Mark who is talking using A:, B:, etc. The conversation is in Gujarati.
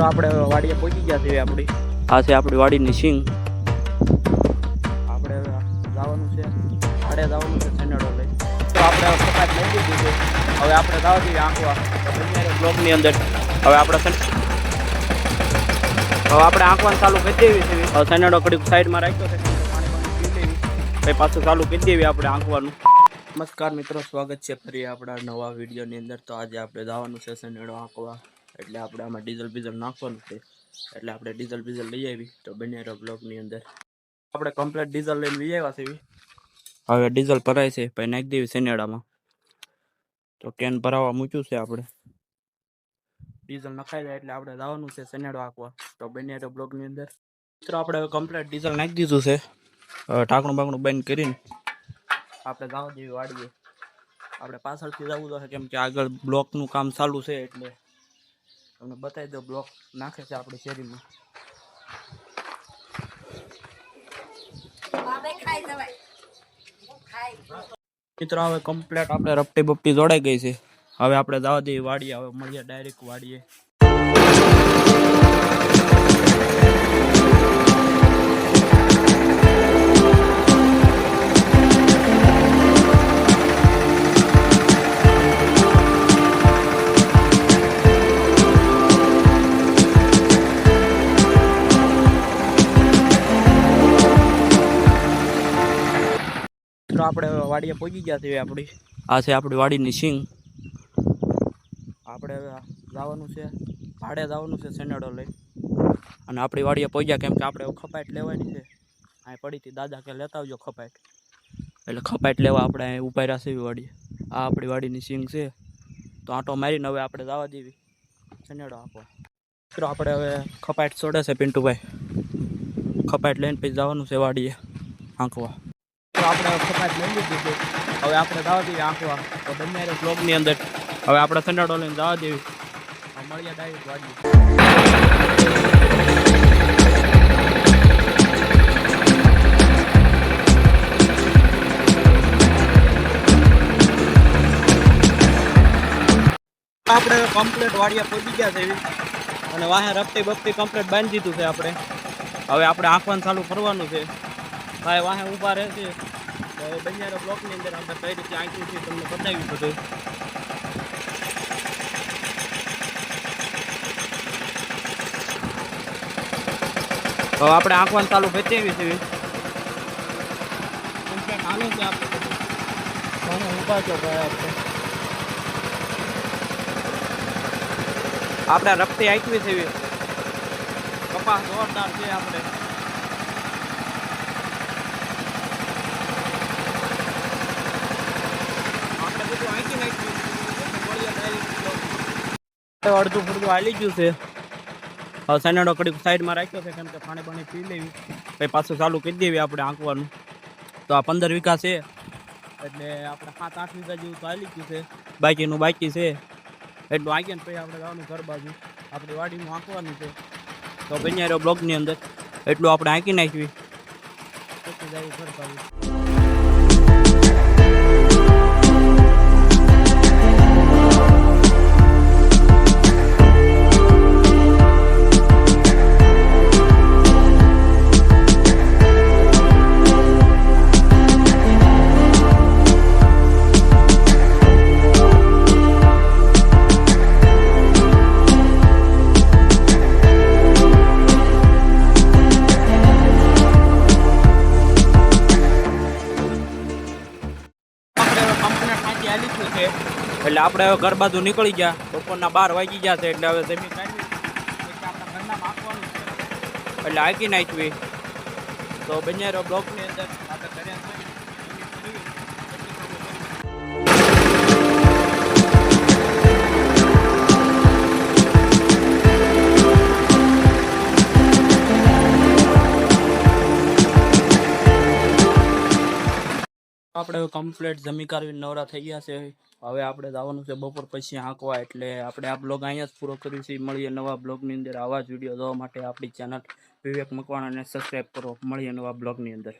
A: મિત્રો આપણે વાડીએ પહોંચી ગયા છીએ આપણી. આ છે આપણી વાડીની સિંગ આપણે હવે જવાનું છે. આડે જવાનું છે સેનેડો લઈ. તો આપણે હવે લઈ છે. હવે આપણે જવા દઈએ આંકવા બ્લોકની અંદર. હવે આપણે હવે આપણે આંકવાનું ચાલુ કરી દેવી છે. સેનેડો ઘડીક સાઈડમાં રાખ્યો છે. પાણી પાણી પી લેવી. પછી પાછું ચાલુ કરી દેવી આપણે આંકવાનું નમસ્કાર મિત્રો સ્વાગત છે ફરી આપણા નવા વિડીયોની અંદર. તો આજે આપણે જવાનું છે સેનેડો આંકવા એટલે આપણે આમાં ડીઝલ બીઝલ નાખવાનું છે. એટલે આપણે ડીઝલ બીઝલ લઈ આવી તો બનેરો બ્લોકની અંદર. આપણે કમ્પ્લીટ ડીઝલ લઈને લઈ આવ્યા છે હવે ડીઝલ ભરાય છે પછી નાખી દેવી સેનેડામાં તો કેન ભરાવા મૂક્યું છે આપણે. ડીઝલ નખાઈ જાય એટલે આપણે જવાનું છે સેનેડો આંકવા તો બનેરો બ્લોકની અંદર. મિત્રો, આપણે હવે કમ્પ્લીટ ડીઝલ નાખી દીધું છે. ઢાંકણું બાંકણું બંધ કરીને આપણે જવા જેવી વાડીએ. આપણે પાછળથી જવું તો કેમ કે આગળ બ્લોકનું કામ ચાલુ છે એટલે તમને બતાવી દો બ્લોક નાખે છે આપણી શેરીમાં. મિત્રો હવે કમ્પ્લેટ આપણે રપટી બપટી જોડાઈ ગઈ છે. હવે આપણે જવા દઈએ વાડીએ હવે મળીએ ડાયરેક્ટ વાડીએ. મિત્રો આપણે વાડીએ પહોંચી ગયા છીએ આપણી. આ છે આપણી વાડીની સિંગ આપણે હવે જવાનું છે ભાડે જવાનું છે સેનેડો લઈ. અને આપણી વાડીએ પહોંચ્યા કેમ કે આપણે ખપાટ લેવાની છે. અહીં પડી હતી. દાદા કે લેતા આવજો ખપાટ એટલે ખપાટ લેવા આપણે અહીં રહ્યા છે વાડીએ. આ આપણી વાડીની સિંગ છે. તો આંટો મારીને હવે આપણે જવા દેવી. સેનેડો આપો. મિત્રો આપણે હવે ખપાટ છોડે છે પિન્ટુભાઈ. ખપાટ લઈને પછી જવાનું છે વાડીએ. આંકવા તો આપણે કપાટ લઈ લીધી છે હવે આપણે જવા દેવી આંકવા તો બંને બ્લોગની અંદર. હવે આપણે સંડાડો લઈને જવા દેવી. મળીએ ડાયરેક્ટ આપણે કમ્પ્લેટ વાડિયા પહોંચી ગયા છે અને વાહે રપટી બપટી કમ્પ્લેટ બાંધી દીધું છે આપણે. હવે આપણે આંખવાનું ચાલુ કરવાનું છે. ભાઈ વાહે ઊભા રહેશે તો હવે બ્લોકની અંદર આપણે કઈ રીતે આંક્યું છે તમને બતાવ્યું બધું. તો આપણે આંકવાનું ચાલુ બચાવી છે. હાલે છે આપણે ઊભા છો ભાઈ આપણે. આપણે રફતી આંકવી છે. કપાસ જોરદાર છે આપણે બધું આંકી નાખ્યું એટલે મળીએ direct block. અડધું ફૂડું હાલી ગયું છે. હવે સેનેડો કડીક સાઈડમાં રાખ્યો છે, કેમ કે પાણી પાણી પી લેવી. પછી પાછું ચાલુ કરી દેવી આપણે આંકવાનું. તો આ પંદર વીઘા છે. એટલે આપણે સાત, આઠ વીઘા જેવું તો હાલી ગયું છે. બાકીનું બાકી છે. એટલું આંકીને પછી આપણે જવાનું ઘર બાજુ. આપણી વાડીનું આંકવાનું છે. તો બન્યા રહ્યો બ્લોકની અંદર. એટલું આપણે આંકી નાખવી પછી જવું ઘર બાજુ. એટલે આપણે હવે ઘર બાજુ નીકળી ગયા. બપોરના બાર વાગી ગયા છે એટલે હવે જમીન એટલે હાકી નાખવી. તો બંને બ્લોકની અંદર. આપણે કમ્પ્લીટ જમી કાઢવી નવરા થઈ ગયા છે. હવે આપણે જવાનું છે બપોર પછી આંકવા એટલે આપણે આ બ્લોગ અહીંયા જ પૂરો કર્યું છે મળીએ નવા બ્લોગની અંદર. આવા જ વીડિયો જોવા માટે આપણી ચેનલ વિવેક મકવાણાને સબસ્ક્રાઈબ કરો. મળીએ નવા બ્લોગની અંદર.